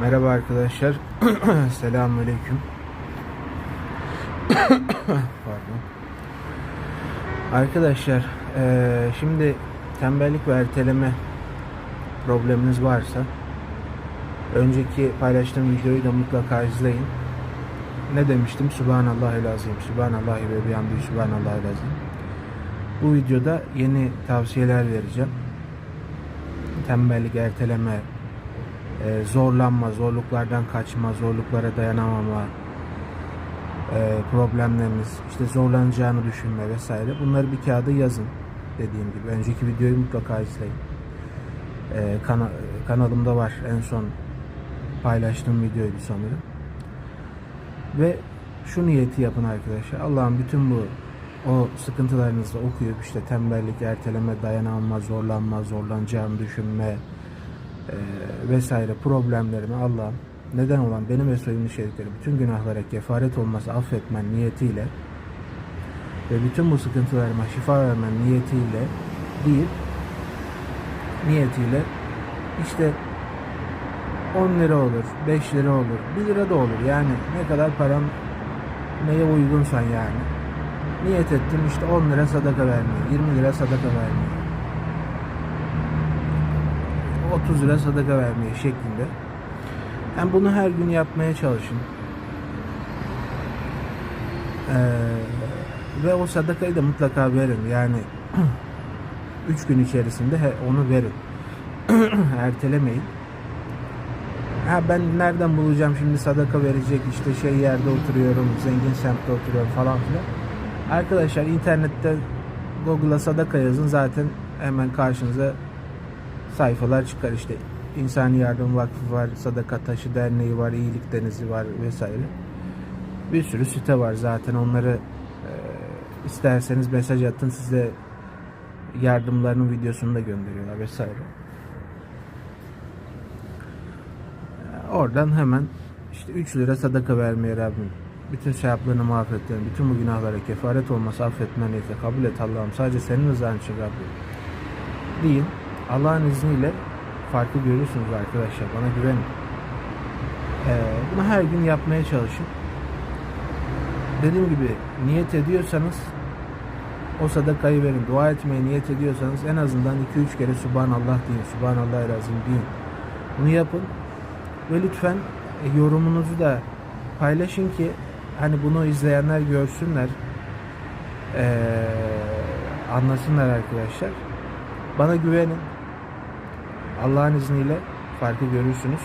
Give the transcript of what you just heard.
Merhaba arkadaşlar. Selamünaleyküm. Pardon. Arkadaşlar, eee, şimdi tembellik ve erteleme probleminiz varsa önceki paylaştığım videoyu da mutlaka izleyin. Ne demiştim? Subhanallahil azim. Subhanallahi ve bihamdihi subhanallahil azim. Bu videoda yeni tavsiyeler vereceğim. Tembellik, erteleme, e, zorlanma, zorluklardan kaçma, zorluklara dayanamama, e, problemlerimiz, işte zorlanacağını düşünme vesaire. Bunları bir kağıda yazın dediğim gibi. Önceki videoyu mutlaka izleyin. E, kana- kanalımda var en son paylaştığım videoydu sanırım. Ve şu niyeti yapın arkadaşlar. Allah'ım bütün bu o sıkıntılarınızı okuyup işte tembellik, erteleme, dayanamama, zorlanma, zorlanacağımı düşünme, e, vesaire problemlerimi Allah'ım neden olan benim ve soyumun şerikleri bütün günahlara kefaret olması affetmen niyetiyle ve bütün bu sıkıntılarıma şifa vermen niyetiyle deyip niyetiyle işte 10 lira olur, 5 lira olur, 1 lira da olur. Yani ne kadar param neye uygunsan yani. Niyet ettim işte 10 lira sadaka vermeye, 20 lira sadaka vermeye. 30 lira sadaka vermeye şeklinde. Yani bunu her gün yapmaya çalışın. Ee, ve o sadakayı da mutlaka verin. Yani 3 gün içerisinde onu verin. Ertelemeyin. Ha ben nereden bulacağım şimdi sadaka verecek işte şey yerde oturuyorum, zengin semtte oturuyorum falan filan. Arkadaşlar internette Google'a sadaka yazın zaten hemen karşınıza sayfalar çıkar işte. İnsani Yardım Vakfı var, Sadaka Taşı Derneği var, İyilik Denizi var vesaire. Bir sürü site var zaten onları e, isterseniz mesaj atın size yardımlarının videosunu da gönderiyorlar vesaire. E, Oradan hemen işte 3 lira sadaka vermeye Rabbim. Bütün sevaplarını mahvetlerini, bütün bu günahlara kefaret olması affetmen kabul et Allah'ım. Sadece senin rızan için Rabbim. Deyin. Allah'ın izniyle farkı görürsünüz arkadaşlar. Bana güvenin. Ee, bunu her gün yapmaya çalışın. Dediğim gibi niyet ediyorsanız o sadakayı verin. Dua etmeye niyet ediyorsanız en azından 2-3 kere Subhanallah deyin. Subhanallah razım deyin. Bunu yapın. Ve lütfen e, yorumunuzu da paylaşın ki hani bunu izleyenler görsünler. Ee, anlasınlar arkadaşlar. Bana güvenin. Allah'ın izniyle farkı görürsünüz.